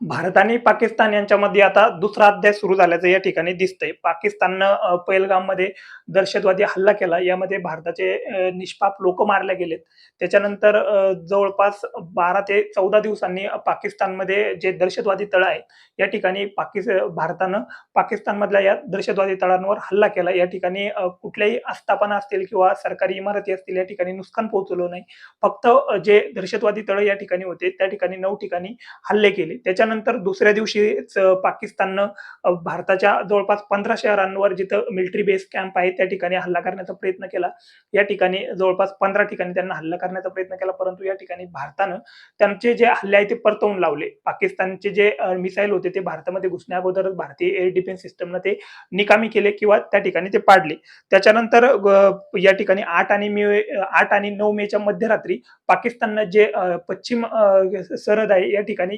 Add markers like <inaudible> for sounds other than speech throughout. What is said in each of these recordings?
भारत आणि पाकिस्तान यांच्यामध्ये आता दुसरा अध्याय सुरू झाल्याचं या ठिकाणी दिसतंय. पाकिस्ताननं अ, पहलगाममध्ये दहशतवादी हल्ला केला. यामध्ये भारताचे निष्पाप लोक मारले गेलेत. त्याच्यानंतर जवळपास बारा ते चौदा दिवसांनी पाकिस्तानमध्ये जे दहशतवादी तळ आहेत या ठिकाणी पाकिस भारतानं पाकिस्तानमधल्या या दहशतवादी तळांवर हल्ला केला. या ठिकाणी कुठल्याही आस्थापना असतील किंवा सरकारी इमारती असतील या ठिकाणी नुकसान पोहोचवलं नाही. फक्त जे दहशतवादी तळ या ठिकाणी होते त्या ठिकाणी नऊ ठिकाणी हल्ले केले. त्याच्या त्याच्यानंतर दुसऱ्या दिवशीच पाकिस्ताननं भारताच्या जवळपास पंधरा शहरांवर जिथं मिलिटरी बेस कॅम्प आहे त्या ठिकाणी हल्ला करण्याचा प्रयत्न केला. या ठिकाणी जवळपास पंधरा ठिकाणी त्यांना हल्ला करण्याचा प्रयत्न केला परंतु या ठिकाणी भारतानं त्यांचे जे हल्ले आहे ते परतवून लावले. पाकिस्तानचे जे मिसाईल होते ते भारतामध्ये घुसण्या अगोदरच भारतीय एअर डिफेन्स सिस्टमनं ते निकामी केले किंवा त्या ठिकाणी ते पाडले. त्याच्यानंतर या ठिकाणी आठ आणि मे आठ आणि नऊ मेच्या मध्यरात्री पाकिस्ताननं जे पश्चिम सरहद आहे या ठिकाणी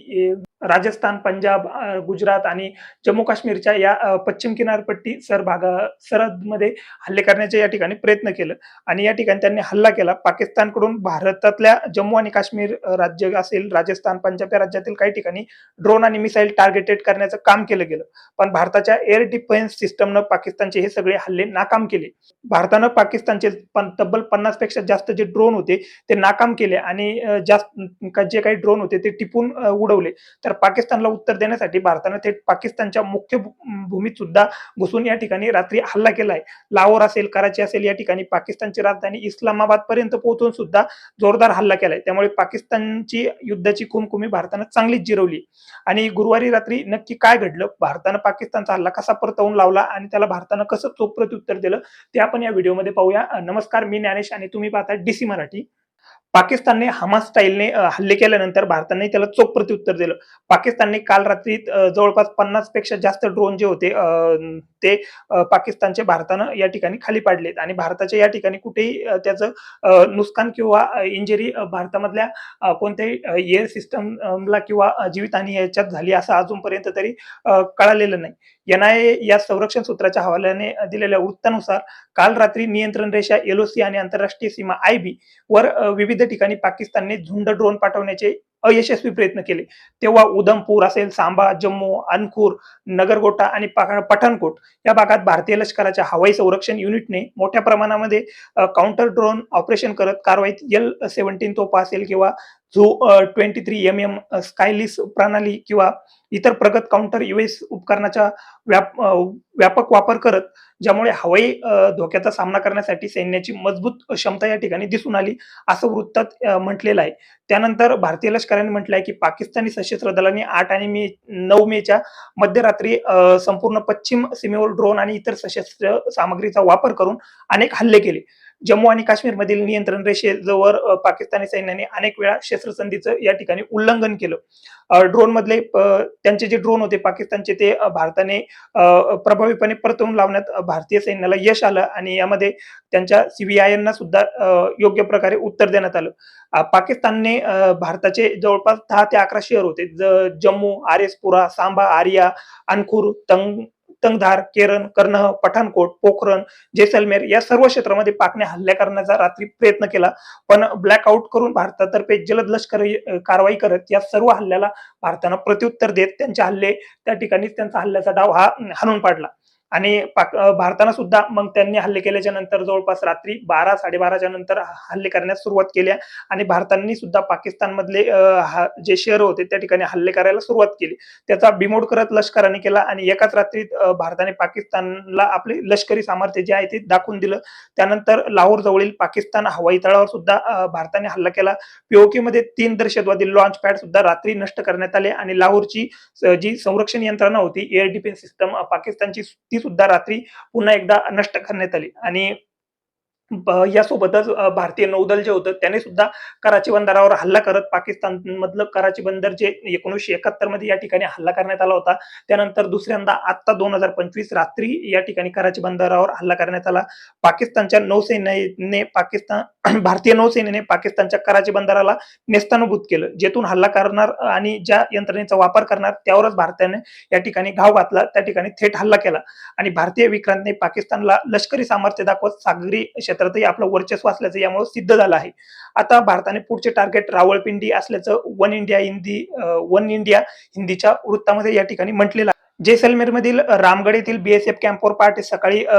राजस्थान पंजाब गुजरात आणि जम्मू काश्मीरच्या या पश्चिम किनारपट्टी सर भागा सरहदमध्ये हल्ले करण्याचे या ठिकाणी प्रयत्न केलं. आणि या ठिकाणी त्यांनी हल्ला केला. पाकिस्तानकडून भारतातल्या जम्मू आणि काश्मीर राज्य असेल राजस्थान पंजाब या राज्यातील काही ठिकाणी ड्रोन आणि मिसाईल टार्गेटेड करण्याचं काम केलं गेलं. पण भारताच्या एअर डिफेन्स सिस्टमनं पाकिस्तानचे हे सगळे हल्ले नाकाम केले. भारतानं पाकिस्तानचे तब्बल पन्नासपेक्षा जास्त जे ड्रोन होते ते नाकाम केले आणि जास्त जे काही ड्रोन होते ते टिपून उडवले. तर पाकिस्तानला उत्तर देण्यासाठी भारतानं थेट पाकिस्तानच्या मुख्य भू- भूमीत सुद्धा घुसून या ठिकाणी रात्री हल्ला केलाय. लाहोर असेल कराची असेल या ठिकाणी पाकिस्तानची राजधानी इस्लामाबाद पर्यंत पोहोचून सुद्धा जोरदार हल्ला केलाय. त्यामुळे पाकिस्तानची युद्धाची खुमखुमी भारतानं चांगलीच जिरवली. आणि गुरुवारी रात्री नक्की काय घडलं? भारतानं पाकिस्तानचा हल्ला कसा परतवून लावला आणि त्याला भारतानं कसं चोख प्रत्युत्तर दिलं? ते आपण या व्हिडिओमध्ये पाहूया. नमस्कार मी ज्ञानेश आणि तुम्ही पाहता डीसी मराठी. पाकिस्तानने हमास स्टाईलने हल्ले केल्यानंतर भारताने त्याला चोख प्रत्युत्तर दिलं. पाकिस्तानने काल रात्री जवळपास पन्नासपेक्षा जास्त ड्रोन जे होते ते पाकिस्तानचे भारतानं या ठिकाणी खाली पाडलेत. आणि भारताच्या या ठिकाणी कुठेही त्याचं नुकसान किंवा इंजरी भारतामधल्या कोणत्याही एअर सिस्टमला किंवा जीवितहानी याच्यात झाली असं अजूनपर्यंत तरी कळालेलं नाही. एनआयए या संरक्षण सूत्राच्या हवाल्याने दिलेल्या वृत्तानुसार काल रात्री नियंत्रण रेषा एलओसी आणि आंतरराष्ट्रीय सीमा आयबी वर विविध ठिकाणी पाकिस्तानने झुंड ड्रोन पाठवण्याचे अयशस्वी प्रयत्न केले. तेव्हा उधमपूर असेल सांबा जम्मू अनखूर नगरगोटा आणि पठाणकोट या भागात भारतीय लष्कराच्या हवाई संरक्षण युनिटने मोठ्या प्रमाणामध्ये काउंटर ड्रोन ऑपरेशन करत कारवाईत एल सेव्हन्टीन तोफा असेल किंवा झो ट्वेंटी थ्री एम एम स्कायलिस प्रणाली किंवा इतर प्रगत काउंटर युएस उपकरणाचा व्याप व्यापक वापर करत ज्यामुळे हवाई धोक्याचा सामना करण्यासाठी सैन्याची मजबूत क्षमता या ठिकाणी दिसून आली असं वृत्तात म्हटलेलं आहे. त्यानंतर भारतीय लष्कराने म्हटलंय आहे की पाकिस्तानी सशस्त्र दलांनी आठ आणि मे नऊ मेच्या मध्यरात्री संपूर्ण पश्चिम सीमेवर ड्रोन आणि इतर सशस्त्र सामग्रीचा वापर करून अनेक हल्ले केले. जम्मू आणि काश्मीरमधील नियंत्रण रेषेजवळ पाकिस्तानी सैन्याने अनेक वेळा शस्त्रसंधीचं या ठिकाणी उल्लंघन केलं. ड्रोन मधले त्यांचे जे ड्रोन होते पाकिस्तानचे ते भारताने प्रभावीपणे परतवून लावण्यात भारतीय सैन्याला यश आलं आणि यामध्ये त्यांच्या सीबीआयना सुद्धा योग्य प्रकारे उत्तर देण्यात आलं. पाकिस्तानने भारताचे जवळपास दहा ते अकरा शहर होते जम्मू आरेसपुरा सांबा आर्या अनखूर तंग तंगधार केरन कर्णह पठाणकोट पोखरण जैसलमेर या सर्व क्षेत्रामध्ये पाकने हल्ला करण्याचा रात्री प्रयत्न केला. पण ब्लॅकआउट करून भारतातर्फे जलद लष्करी कारवाई करत या सर्व हल्ल्याला भारतानं प्रत्युत्तर देत त्यांचे हल्ले त्या ठिकाणीच त्यांचा हल्ल्याचा डाव हा हाणून पाडला. आणि पाक भारतानं सुद्धा मग त्यांनी हल्ले केल्याच्यानंतर जवळपास रात्री बारा साडेबाराच्या नंतर हल्ले करण्यास सुरुवात केल्या आणि भारतांनी सुद्धा पाकिस्तानमधले मधले जे शहर होते त्या ठिकाणी हल्ले करायला सुरुवात केली. त्याचा बिमोड करत लष्कराने केला आणि एकाच रात्रीत भारताने पाकिस्तानला आपले लष्करी सामर्थ्य जे आहे ते दाखवून दिलं. त्यानंतर लाहोर जवळील पाकिस्तान हवाई तळावर सुद्धा भारताने हल्ला केला. पीओके मध्ये तीन दहशतवादी लॉन्च पॅड सुद्धा रात्री नष्ट करण्यात आले आणि लाहोरची जी संरक्षण यंत्रणा होती एअर डिफेन्स सिस्टम पाकिस्तानची ती सुद्धा रात्री पुन्हा एकदा नष्ट करण्यात आली. आणि यासोबतच भारतीय नौदल जे होतं त्याने सुद्धा कराची बंदरावर हल्ला करत पाकिस्तान मधलं कराची बंदर जे एकोणीसशे एकाहत्तरमध्ये या ठिकाणी हल्ला करण्यात आला होता त्यानंतर दुसऱ्यांदा आता दोन हजार पंचवीस रात्री या ठिकाणी कराची बंदरावर हल्ला करण्यात आला. पाकिस्तानच्या नौसेनेने पाकिस्तान <clears throat> भारतीय नौसेनेने पाकिस्तानच्या कराची बंदराला नेस्तानुभूत केलं जेथून हल्ला करणार आणि ज्या यंत्रणेचा वापर करणार त्यावरच भारताने या ठिकाणी घाव घातला त्या ठिकाणी थेट हल्ला केला. आणि भारतीय विक्रांतने पाकिस्तानला लष्करी सामर्थ्य दाखवत सागरी क्षेत्रातही आपलं वर्चस्व असल्याचं यामुळे सिद्ध झालं आहे. आता भारताने पुढचे टार्गेट रावळपिंडी असल्याचं one India Hindi one India हिंदीच्या वृत्तामध्ये या ठिकाणी म्हटलेलं आहे. जैसलमेर मधील रामगड येथील बीएसएफ कॅम्पवर पहाटे सकाळी अ,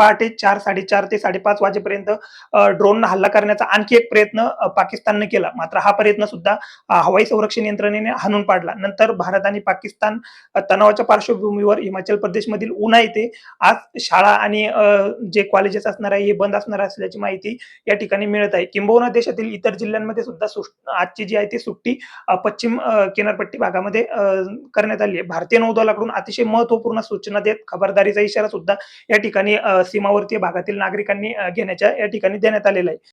पहाटे चार साडेचार ते साडेपाच वाजेपर्यंत ड्रोन हल्ला करण्याचा आणखी एक प्रयत्न अ, पाकिस्तानने केला. मात्र हा प्रयत्न सुद्धा हवाई संरक्षण यंत्रणेने हाणून पाडला. नंतर भारत आणि पाकिस्तान तणावाच्या पार्श्वभूमीवर हिमाचल प्रदेशमधील उन्हा येथे आज शाळा आणि जे कॉलेजेस असणार आहे हे बंद असणार असल्याची माहिती या ठिकाणी मिळत आहे. किंबहुना देशातील इतर जिल्ह्यांमध्ये सुद्धा आजची जी आहे ती सुट्टी पश्चिम किनारपट्टी भागामध्ये करण्यात आली आहे. भारतीय नौदलाकडून अतिशय महत्त्वपूर्ण सूचना देत खबरदारीचा इशारा सुद्धा या ठिकाणी सीमावर्ती भागातील नागरिकांनी घेण्याच्या या ठिकाणी देण्यात आलेला आहे.